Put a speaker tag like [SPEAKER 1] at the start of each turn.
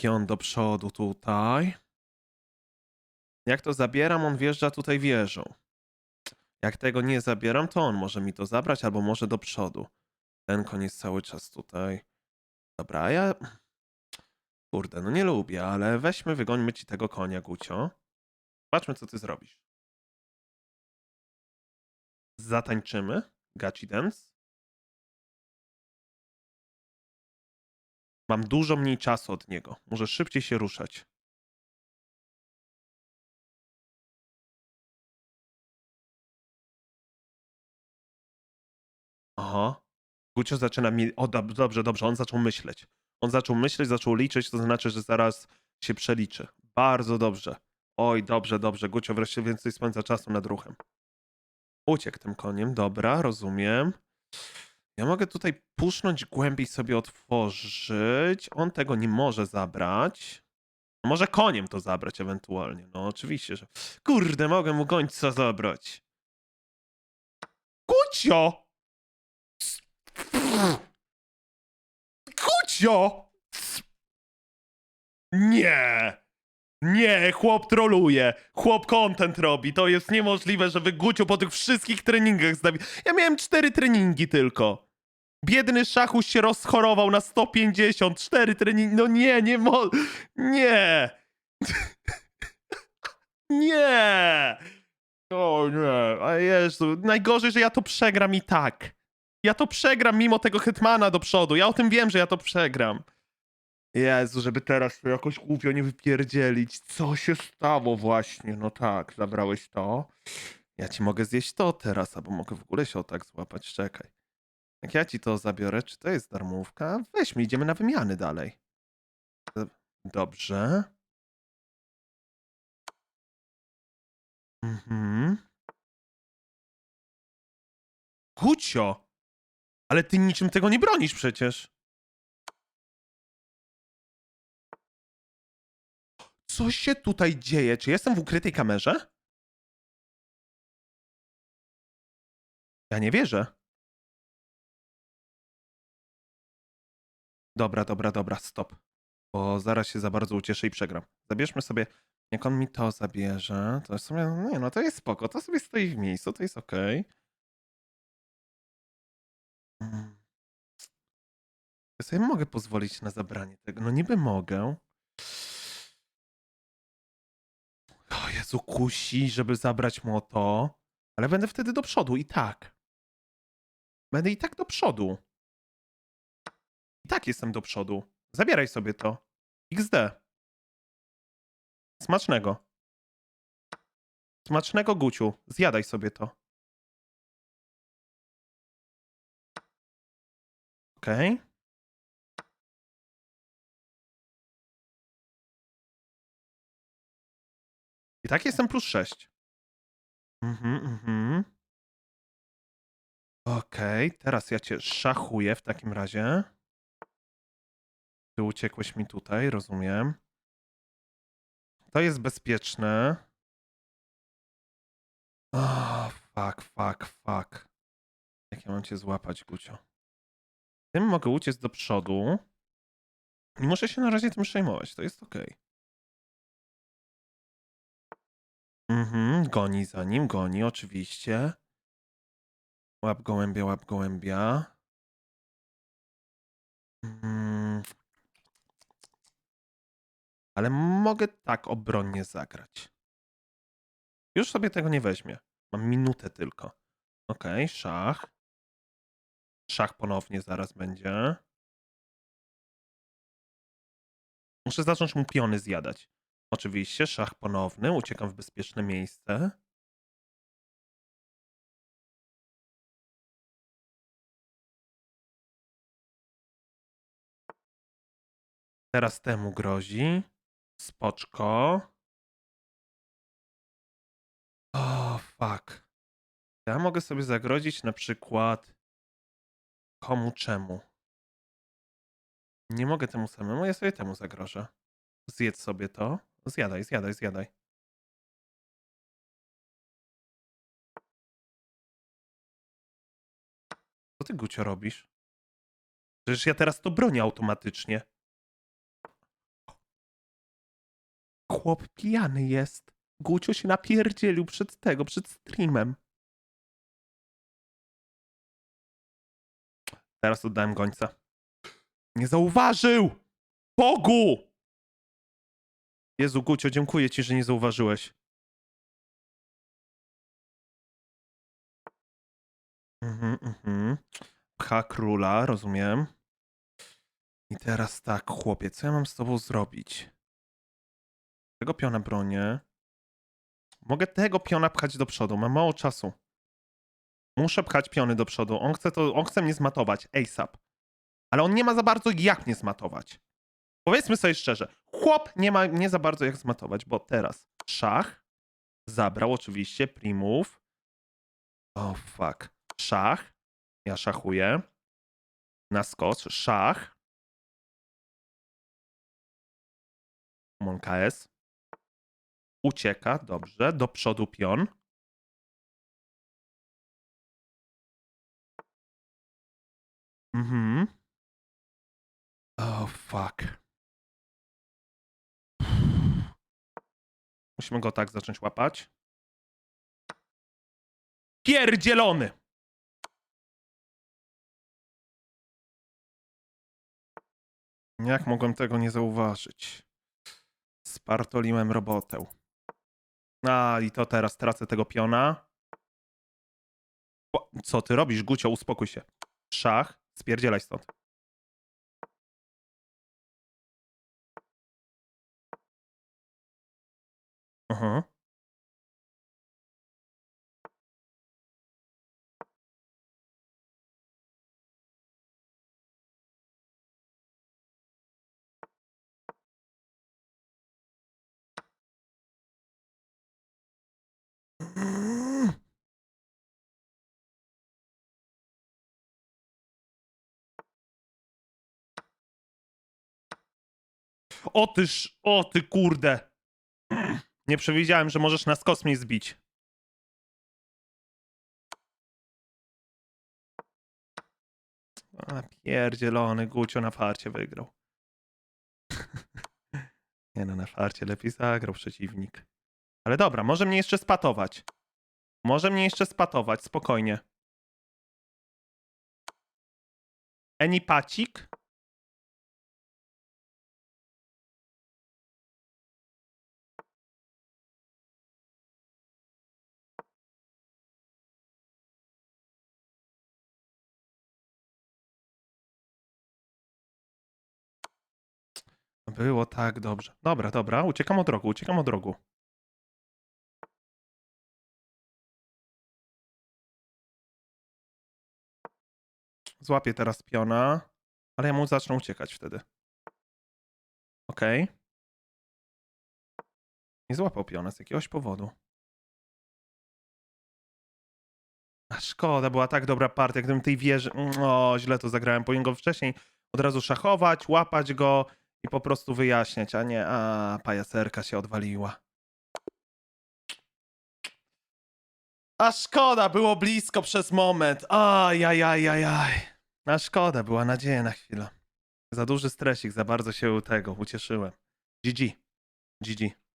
[SPEAKER 1] Kion do przodu tutaj. Jak to zabieram, on wjeżdża tutaj wieżą. Jak tego nie zabieram, to on może mi to zabrać, albo może do przodu. Ten jest cały czas tutaj. Dobra, ja... Kurde, no nie lubię, ale weźmy, wygońmy ci tego konia, Gucio. Patrzmy, co ty zrobisz. Zatańczymy. Gachi dance. Mam dużo mniej czasu od niego. Może szybciej się ruszać. Aha. Gucio zaczyna mi... O, dob- dobrze, dobrze, on zaczął myśleć. On zaczął myśleć, zaczął liczyć, to znaczy, że zaraz się przeliczy. Bardzo dobrze. Oj, dobrze, dobrze. Gucio wreszcie więcej spędza czasu nad ruchem. Uciekł tym koniem, dobra, rozumiem. Ja mogę tutaj pusznąć głębiej sobie otworzyć. On tego nie może zabrać. Może koniem to zabrać ewentualnie. No oczywiście, że... Kurde, mogę mu gońca zabrać. Gucio! Gucio! Nie! Nie, chłop troluje. Chłop content robi. To jest niemożliwe, żeby Gucio po tych wszystkich treningach zdawi... Ja miałem cztery treningi tylko. Biedny szachuś się rozchorował na 150. Cztery treningi. No nie, nie mo... Nie! nie! O nie, a Jezu. Najgorzej, że ja to przegram i tak. Ja to przegram mimo tego Hetmana do przodu. Ja o tym wiem, że ja to przegram. Jezu, żeby teraz to jakoś głupio nie wypierdzielić. Co się stało właśnie? No tak, zabrałeś to. Ja ci mogę zjeść to teraz, albo mogę w ogóle się o tak złapać. Czekaj. Jak ja ci to zabiorę, czy to jest darmówka? Weźmy, idziemy na wymiany dalej. D- Dobrze. Mhm. Gucio! Ale ty niczym tego nie bronisz przecież. Co się tutaj dzieje? Czy jestem w ukrytej kamerze? Ja nie wierzę. Dobra, dobra, dobra, stop. Bo zaraz się za bardzo ucieszę i przegram. Zabierzmy sobie, jak on mi to zabierze, to sobie, nie no, to jest spoko, to sobie stoi w miejscu, to jest okej. Mm. Ja sobie mogę pozwolić na zabranie tego, no niby mogę. O Jezu, kusi, żeby zabrać mu to, ale będę wtedy do przodu i tak. Będę i tak do przodu. I tak jestem do przodu. Zabieraj sobie to. XD. Smacznego. Smacznego Guciu. Zjadaj sobie to. Okej. I tak jestem plus 6. Mhm, mhm. Okej, teraz ja cię szachuję w takim razie. Ty uciekłeś mi tutaj, rozumiem. To jest bezpieczne. O, fuck, fuck, fuck. Jak ja mam cię złapać, Gucio? Tym mogę uciec do przodu. Nie muszę się na razie tym przejmować, to jest okej. Mhm, goni za nim, goni, oczywiście. Łap gołębia, łap gołębia. Mm. Ale mogę tak obronnie zagrać. Już sobie tego nie weźmie. Mam minutę tylko. Okej, szach. Szach ponownie zaraz będzie. Muszę zacząć mu piony zjadać. Oczywiście, szach ponowny. Uciekam w bezpieczne miejsce. Teraz temu grozi. Spoczko. O, fuck. Ja mogę sobie zagrozić na przykład komu czemu. Nie mogę temu samemu, ja sobie temu zagrożę. Zjedz sobie to. Zjadaj, zjadaj, zjadaj. Co ty, Gucio, robisz? Przecież ja teraz to bronię automatycznie. Chłop pijany jest. Gucio się napierdzielił przed tego, przed streamem. Teraz oddałem gońca. Nie zauważył! Bogu! Jezu, Gucio, dziękuję ci, że nie zauważyłeś. Mhm, mhm. Pcha króla, rozumiem. I teraz tak, chłopie, co ja mam z tobą zrobić? Tego piona bronię. Mogę tego piona pchać do przodu, mam mało czasu. Muszę pchać piony do przodu. On chce, to, on chce mnie zmatować, ASAP. Ale on nie ma za bardzo jak mnie zmatować. Powiedzmy sobie szczerze, chłop nie ma nie za bardzo jak zmatować, bo teraz szach zabrał oczywiście primów. O oh, fuck. Szach. Ja szachuję. Na skos. Szach. Mon KS. Ucieka, dobrze. Do przodu pion. Mhm. Oh fuck. Musimy go tak zacząć łapać. Pierdzielony! Jak mogłem tego nie zauważyć? Spartoliłem robotę. A, i to teraz tracę tego piona. Co ty robisz, Gucio? Uspokój się. Szach, spierdzielaj stąd. Aha. O tyż, o ty kurde. Nie przewidziałem, że możesz nas kosmie zbić. A pierdzielony Gucio na farcie wygrał. Nie no, na farcie lepiej zagrał przeciwnik. Ale dobra, może mnie jeszcze spatować. Może mnie jeszcze spatować, spokojnie. Eni Było tak dobrze. Dobra, dobra, uciekam od rogu, uciekam od rogu. Złapię teraz piona, ale ja mu zacznę uciekać wtedy. Okej. Nie złapał piona z jakiegoś powodu. A szkoda, była tak dobra partia, gdybym tej wieży... O, źle to zagrałem. Powinien go wcześniej od razu szachować, łapać go i po prostu wyjaśniać, a nie, a pajacerka się odwaliła. A szkoda, było blisko przez moment. Ajajajajaj. A szkoda, była nadzieja na chwilę. Za duży stresik, za bardzo się tego ucieszyłem. GG. GG.